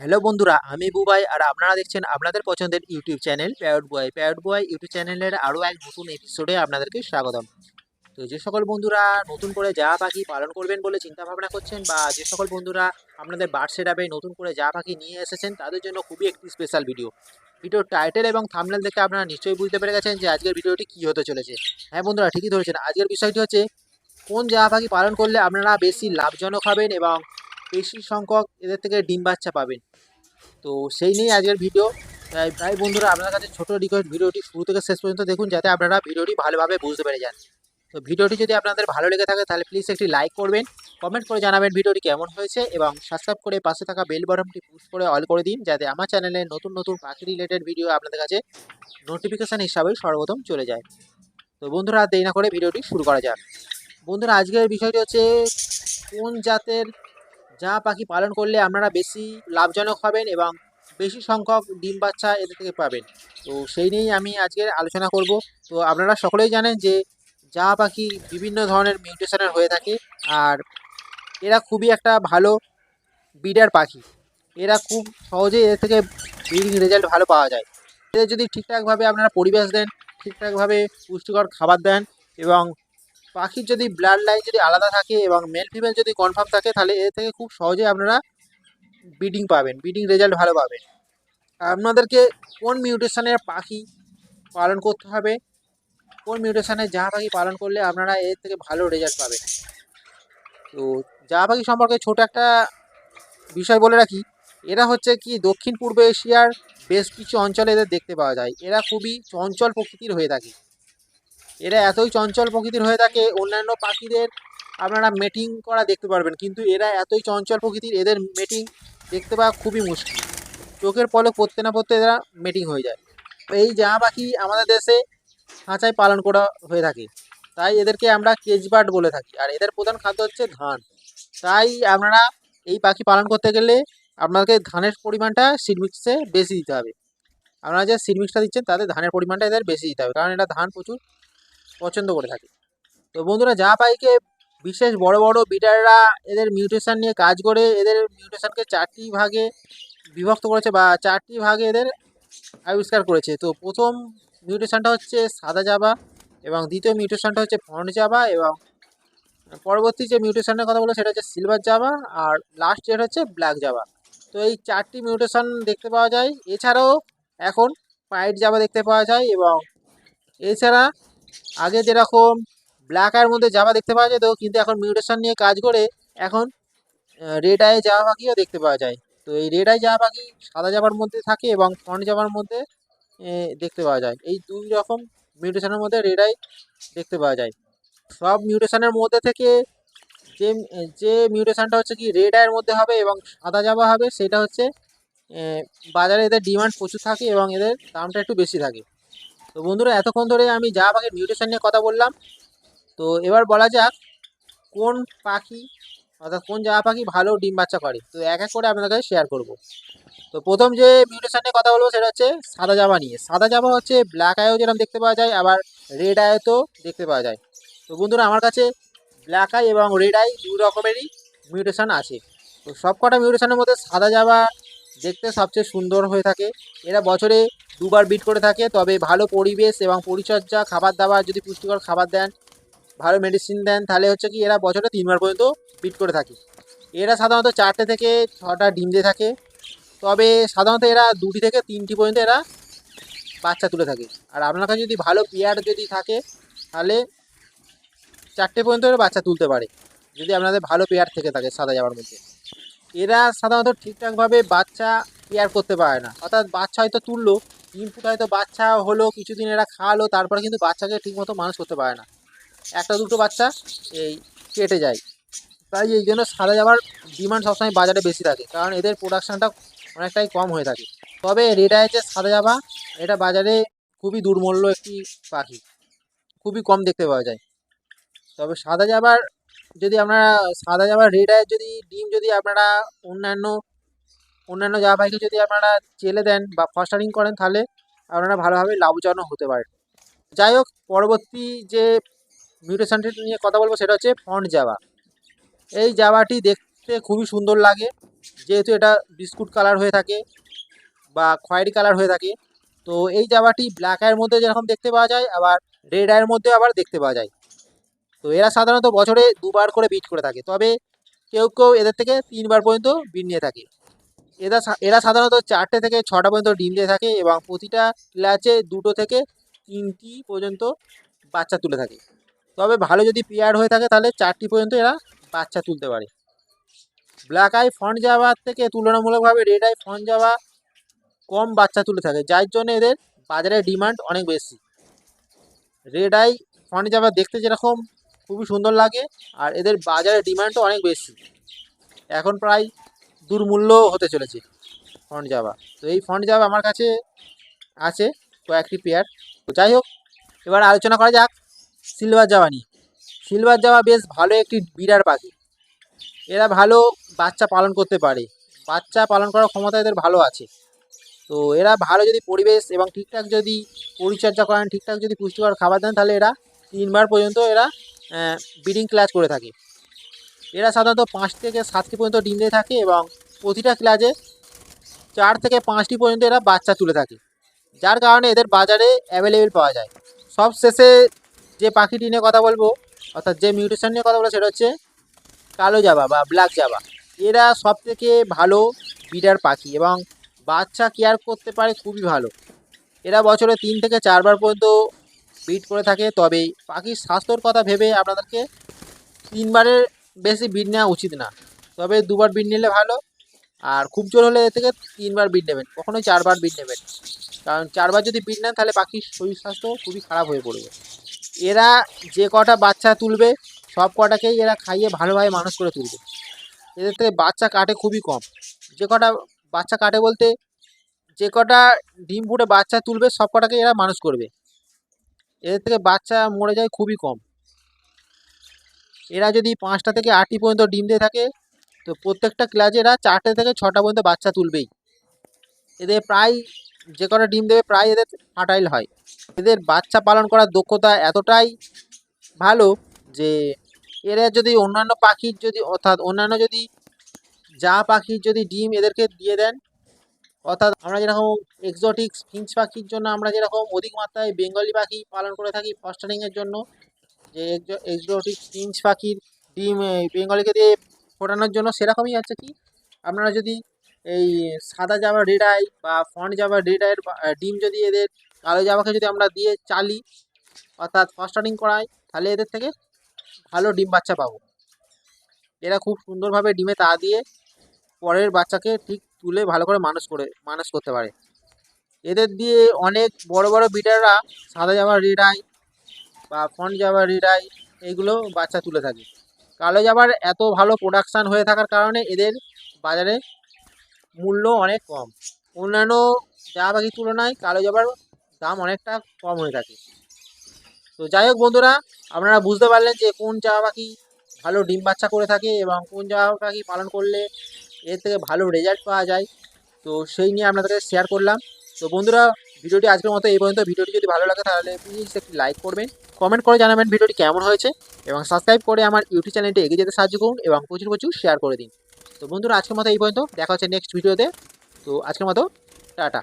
Hello বন্ধুরা, আমি বুবাই আর আপনারা দেখছেন আপনাদের পছন্দের YouTube channel parrot boy parrot boy YouTube চ্যানেলের আরও এক নতুন এপিসোডে আপনাদেরকে স্বাগতম। তো যে সকল বন্ধুরা নতুন করে যা পাখি পালন করবেন বলে চিন্তা ভাবনা করছেন বা যে সকল বন্ধুরা আপনাদের বার্ড সেটাপে নতুন করে যা পাখি নিয়ে এসেছেন, তাদের জন্য খুবই একটি স্পেশাল ভিডিও ভিডিওর টাইটেল এবং থামনেল দেখে আপনারা নিশ্চয়ই বুঝতে পেরে গেছেন যে আজকের ভিডিওটি কী হতে চলেছে। হ্যাঁ বন্ধুরা, ঠিকই ধরেছেন, আজকের বিষয়টি হচ্ছে কোন যা পাখি পালন করলে আপনারা বেশি লাভজনক হবেন এবং বেশি সংখ্যক এদের থেকে ডিম বাচ্চা পাবেন। তো সেই নিয়েই আজকের ভিডিও তাই প্রায় বন্ধুরা আপনার কাছে ছোট রিকোয়েস্ট ভিডিওটি শুরু থেকে শেষ পর্যন্ত দেখুন, যাতে আপনারা ভিডিওটি ভালোভাবে বুঝতে পেরে যান। তো ভিডিওটি যদি আপনাদের ভালো লেগে থাকে, তাহলে প্লিজ একটি লাইক করবেন কমেন্ট করে জানাবেন ভিডিওটি কেমন হয়েছে, এবং সাবস্ক্রাইব করে পাশে থাকা বেল বাটনটি পুশ করে অল করে দিন, যাতে আমার চ্যানেলে নতুন নতুন পাখি রিলেটেড ভিডিও আপনাদের কাছে নোটিফিকেশান হিসাবে সর্বপ্রথম চলে যায়। তো বন্ধুরা দেরি না করে ভিডিওটি শুরু করা যাক। বন্ধুরা, আজকের বিষয়টি হচ্ছে কোন জাতের যা পাখি পালন করলে আপনারা বেশি লাভজনক হবেন এবং বেশি সংখ্যক ডিম বাচ্চা এদের থেকে পাবেন। তো সেই নিয়েই আমি আজকে আলোচনা করব। তো আপনারা সকলেই জানেন যে যা পাখি বিভিন্ন ধরনের মিউটেশনের হয়ে থাকে আর এরা খুবই একটা ভালো বিডার পাখি। এরা খুব সহজেই এদের থেকে ব্রিডিং রেজাল্ট ভালো পাওয়া যায়। এদের যদি ঠিকঠাকভাবে আপনারা পরিবেশ দেন, ঠিকঠাকভাবে পুষ্টিকর খাবার দেন এবং পাখির যদি ব্লাড লাইন যদি আলাদা থাকে এবং মেল ফিমেল যদি কনফার্ম থাকে, তাহলে এর থেকে খুব সহজে আপনারা ব্রিডিং পাবেন ব্রিডিং রেজাল্ট ভালো পাবেন। আপনাদেরকে কোন মিউটেশনের পাখি পালন করতে হবে, কোন মিউটেশনের যা পাখি পালন করলে আপনারা এর থেকে ভালো রেজাল্ট পাবেন। তো যা পাখি সম্পর্কে ছোট একটা বিষয় বলে রাখি, এরা হচ্ছে কি দক্ষিণ পূর্ব এশিয়ার বেশ কিছু অঞ্চলে এদের দেখতে পাওয়া যায়। এরা খুবই চঞ্চল প্রকৃতির হয়ে থাকে। এরা এতই চঞ্চল প্রকৃতির হয়ে থাকে, অন্যান্য পাখিদের আপনারা মেটিং করা দেখতে পারবেন, কিন্তু এরা এতই চঞ্চল প্রকৃতির, এদের মেটিং দেখতে পাওয়া খুবই মুশকিল। চোখের পলক পড়তে না পড়তে এরা মেটিং হয়ে যায়। এই জামা পাখি আমাদের দেশে খাঁচায় পালন করা হয়ে থাকে। তাই এদেরকে আমরা কেজবার্ড বলে থাকি। আর এদের প্রধান খাদ্য হচ্ছে ধান। তাই আপনারা এই পাখি পালন করতে গেলে আপনাকে ধানের পরিমাণটা সিডমিক্সে বেশি দিতে হবে। আপনারা যে সিডমিক্সটা দিচ্ছেন, তাতে ধানের পরিমাণটা এদের বেশি দিতে হবে। কারণ এটা ধান প্রচুর পছন্দ করে থাকে। তো বন্ধুরা, যা পাইকে বিশেষ বড় বড় বিটাররা এদের মিউটেশন নিয়ে কাজ করে, এদের মিউটেশনকে চারটি ভাগে বিভক্ত করেছে বা চারটি ভাগে এদের আবিষ্কার করেছে। তো প্রথম মিউটেশনটা হচ্ছে সাদা জাবা এবং দ্বিতীয় মিউটেশনটা হচ্ছে ফন্ড জাবা এবং পরবর্তী যে মিউটেশনের কথা বলো সেটা হচ্ছে সিলভার জাবা আর লাস্ট যেটা হচ্ছে ব্ল্যাক জাবা। তো এই চারটি মিউটেশন দেখতে পাওয়া যায়। এছাড়াও এখন হোয়াইট জাবা দেখতে পাওয়া যায় এবং এছাড়া আগে যেরকম ব্ল্যাক আয়ের মধ্যে জাভা দেখতে পাওয়া যেত, কিন্তু এখন মিউটেশন নিয়ে কাজ করে এখন রেড আয়ে জাভা পাখিও দেখতে পাওয়া যায়। তো এই রেড আই জাভা পাখি সাদা জাভার মধ্যে থাকে এবং ফন্ট জাভার মধ্যে দেখতে পাওয়া যায়। এই দুই রকম মিউটেশনের মধ্যে রেড আই দেখতে পাওয়া যায়। সব মিউটেশনের মধ্যে থেকে যে যে মিউটেশনটা হচ্ছে কি রেড আয়ের মধ্যে হবে এবং সাদা জাভা হবে, সেটা হচ্ছে বাজারে এদের ডিমান্ড প্রচুর থাকে এবং এদের দামটা একটু বেশি থাকে। তো বন্ধুরা, এতক্ষণ ধরে আমি যা পাখির মিউটেশন নিয়ে কথা বললাম। তো এবার বলা যাক, কোন পাখি অর্থাৎ কোন জায়গা পাখি ভালো ডিম বাচ্চা করে? তো এক এক করে আপনাদের কাছে শেয়ার করব। তো প্রথম যে মিউটেশন নিয়ে কথা বলব সেটা হচ্ছে সাদা জামা নিয়ে। সাদা জামা হচ্ছে ব্ল্যাক আয়ও যেরকম দেখতে পাওয়া যায়, আবার রেড আইতেও দেখতে পাওয়া যায়। তো বন্ধুরা, আমার কাছে ব্ল্যাক আই এবং রেড আই দু রকমেরই মিউটেশন আছে তো সব কটা মিউটেশনের মধ্যে সাদা জামা দেখতে সবচেয়ে সুন্দর হয়ে থাকে। এরা বছরে দুবার বিট করে থাকে, তবে ভালো পরিবেশ এবং পরিচর্যা, খাবার দাবার যদি পুষ্টিকর খাবার দেন, ভালো মেডিসিন দেন, তাহলে হচ্ছে কি এরা বছরে তিনবার পর্যন্ত বিট করে থাকে। এরা সাধারণত চারটে থেকে ছটা ডিম দিয়ে থাকে, তবে সাধারণত এরা দুটি থেকে তিনটি পর্যন্ত এরা বাচ্চা তুলে থাকে। আর আপনার কাছে যদি ভালো পেয়ার যদি থাকে, তাহলে চারটে পর্যন্ত এরা বাচ্চা তুলতে পারে, যদি আপনাদের ভালো পেয়ার থেকে থাকে সাদা যাওয়ার মধ্যে। এরা সাধারণত ঠিকঠাকভাবে বাচ্চা পেয়ার করতে পারে না। অর্থাৎ বাচ্চা হয়তো তুললো ডিম ফুটে হয়তো বাচ্চা হলো, কিছুদিন এরা খাওয়ালো, তারপরে কিন্তু বাচ্চাকে ঠিকমতো মানুষ করতে পারে না। একটা দুটো বাচ্চা এই কেটে যায়। তাই এই জন্য সাদা যাওয়ার ডিমান্ড সবসময় বাজারে বেশি থাকে, কারণ এদের প্রোডাকশানটা অনেকটাই কম হয়ে থাকে। তবে রেডা যে সাদা জাবা এটা বাজারে খুবই দুর্মূল্য একটি পাখি, খুবই কম দেখতে পাওয়া যায়। তবে সাদা জাবার যদি আপনারা, সাদা জাবার রেড আয়ের যদি, ডিম যদি আপনারা অন্যান্য অন্যান্য জামা পাখি যদি আপনারা চেলে দেন বা ফস্টারিং করেন, তাহলে আপনারা ভালোভাবে লাভজনক হতে পারেন। যাই হোক, পরবর্তী যে মিউটেশনটি নিয়ে কথা বলব, সেটা হচ্ছে ফন্ট জাবা এই জাবাটি দেখতে খুবই সুন্দর লাগে। যেহেতু এটা বিস্কুট কালার হয়ে থাকে বা খয়েরি কালার হয়ে থাকে, তো এই জাবাটি ব্ল্যাক আয়ের মধ্যে যেরকম দেখতে পাওয়া যায়, আবার রেড আয়ের মধ্যে আবার দেখতে পাওয়া যায়। তো এরা সাধারণত বছরে দুবার করে বিট করে থাকে। তবে কেউ কেউ এদের থেকে তিনবার পর্যন্ত বিট নিয়ে থাকে। এরা এরা সাধারণত চারটে থেকে ছটা পর্যন্ত ডিম দিয়ে থাকে এবং প্রতিটা ক্লাচে দুটো থেকে তিনটি পর্যন্ত বাচ্চা তুলে থাকে। তবে ভালো যদি পেয়ার হয়ে থাকে তাহলে চারটি পর্যন্ত এরা বাচ্চা তুলতে পারে। ব্ল্যাক আই ফন্ট জাবার থেকে তুলনামূলকভাবে রেড আই ফন্ট জাবা কম বাচ্চা তুলে থাকে, যার জন্য এদের বাজারে ডিমান্ড অনেক বেশি। রেড আই ফন্ট জাবা দেখতে যেরকম খুবই সুন্দর লাগে আর এদের বাজারে ডিমান্ডও অনেক বেশি। এখন প্রায় দুর্মূল্য হতে চলেছে ফন্ট জাবা তো এই ফন্ট জাবা আমার কাছে আছে কয়েকটি পেয়ার তো যাই হোক, এবার আলোচনা করা যাক সিলভার জাবা নিয়ে। সিলভার জাবা বেশ ভালো একটি বিরার পাখি এরা ভালো বাচ্চা পালন করতে পারে। বাচ্চা পালন করার ক্ষমতা এদের ভালো আছে। তো এরা ভালো যদি পরিবেশ এবং ঠিকঠাক যদি পরিচর্যা করেন, ঠিকঠাক যদি পুষ্টিকর খাবার দেন, তাহলে এরা তিনবার পর্যন্ত এরা ব্রিডিং ক্লাস করে থাকে। এরা সাধারণত পাঁচ থেকে সাতটি পর্যন্ত ডিম দিয়ে থাকে এবং প্রতিটা ক্লাসে চার থেকে পাঁচটি পর্যন্ত এরা বাচ্চা তুলে থাকে। যার কারণে এদের বাজারে অ্যাভেলেবেল পাওয়া যায়। সব শেষে যে পাখিটি নিয়ে কথা বলব, অর্থাৎ যে মিউটেশন নিয়ে কথা বলব, সেটা হচ্ছে কালো জাবা বা ব্ল্যাক জাবা। এরা সব থেকে ভালো বিডার পাখি এবং বাচ্চা কেয়ার করতে পারে খুবই ভালো। এরা বছরে তিন থেকে চারবার পর্যন্ত বিট করে থাকে। তবে পাখির স্বাস্থ্যর কথা ভেবে আপনাদেরকে তিনবারের বেশি বিট নেওয়া উচিত না। তবে দুবার বিট নিলে ভালো, আর খুব জোর হলে এর থেকে তিনবার বিট নেবেন, কখনোই চারবার বিট নেবেন। কারণ চারবার যদি বিট নেন, তাহলে পাখির শরীর স্বাস্থ্য খুবই খারাপ হয়ে পড়বে। এরা যে কটা বাচ্চা তুলবে, সব কটাকেই এরা খাইয়ে ভালোভাবে মানুষ করে তুলবে। এদের থেকে বাচ্চা কাটে খুবই কম। যে কটা বাচ্চা কাটে বলতে, যে কটা ডিম ফুটে বাচ্চা তুলবে, সব কটাকে এরা মানুষ করবে। এদের থেকে বাচ্চা মরে যায় খুবই কম। এরা যদি পাঁচটা থেকে আটটি পর্যন্ত ডিম দিয়ে থাকে, তো প্রত্যেকটা ক্লাসে এরা চারটে থেকে ছটা পর্যন্ত বাচ্চা তুলবেই। এদের প্রায়, যে কটা ডিম দেবে প্রায় এদের ফার্টাইল হয়। এদের বাচ্চা পালন করার দক্ষতা এতটাই ভালো যে এরা যদি অন্যান্য পাখির যদি, অর্থাৎ অন্যান্য যদি যা পাখির যদি ডিম এদেরকে দিয়ে দেন, অর্থাৎ আমরা যেরকম এক্সোটিক ফিঞ্চ পাখির জন্য আমরা যেরকম অধিক মাত্রায় বেঙ্গলি পাখি পালন করে থাকি ফস্টারিংয়ের জন্য যে এক্সোটিক ফিঞ্চ পাখির ডিম বেঙ্গলিকে দিয়ে ফোটানোর জন্য সেরকমই হচ্ছে কি? আপনারা যদি এই সাদা জাবা রেড বা ফন্ট জাবা রেড ডিম যদি এদের কালো জাবাকে যদি আমরা দিয়ে চালি, অর্থাৎ ফস্টারিং করাই, তাহলে এদের থেকে ভালো ডিম বাচ্চা পাবো। এরা খুব সুন্দরভাবে ডিমে তা দিয়ে পরের বাচ্চাকে ঠিক তুলে ভালো করে মানুষ করে, মানুষ করতে পারে। এদের দিয়ে অনেক বড় বড় বিটাররা সাদা জামা রেড বা ফন্ট জামা রেড আই এইগুলো বাচ্চা তুলে থাকে। কালো জাবার এত ভালো প্রোডাকশান হয়ে থাকার কারণে এদের বাজারে মূল্য অনেক কম। অন্যান্য জামা পাখির তুলনায় কালো জাবার দাম অনেকটা কম হয়ে থাকে। তো যাই হোক বন্ধুরা, আপনারা বুঝতে পারলেন যে কোন জামা পাখি ভালো ডিম বাচ্চা করে থাকে এবং কোন জামা পাখি পালন করলে এর থেকে ভালো রেজাল্ট পাওয়া যায়। তো সেই নিয়ে আপনাদেরকে শেয়ার করলাম। তো বন্ধুরা ভিডিওটি আজকের মতো এই পর্যন্ত। ভিডিওটি যদি ভালো লাগে তাহলে প্লিজ একটি লাইক করবেন কমেন্ট করে জানাবেন ভিডিওটি কেমন হয়েছে, এবং সাবস্ক্রাইব করে আমার ইউটিউব চ্যানেলটি এগিয়ে যেতে সাহায্য করুন এবং প্রচুর প্রচুর শেয়ার করে দিন। তো বন্ধুরা, আজকের মতো এই পর্যন্ত। দেখা হচ্ছে নেক্সট ভিডিওতে তো আজকের মতো, টাটা।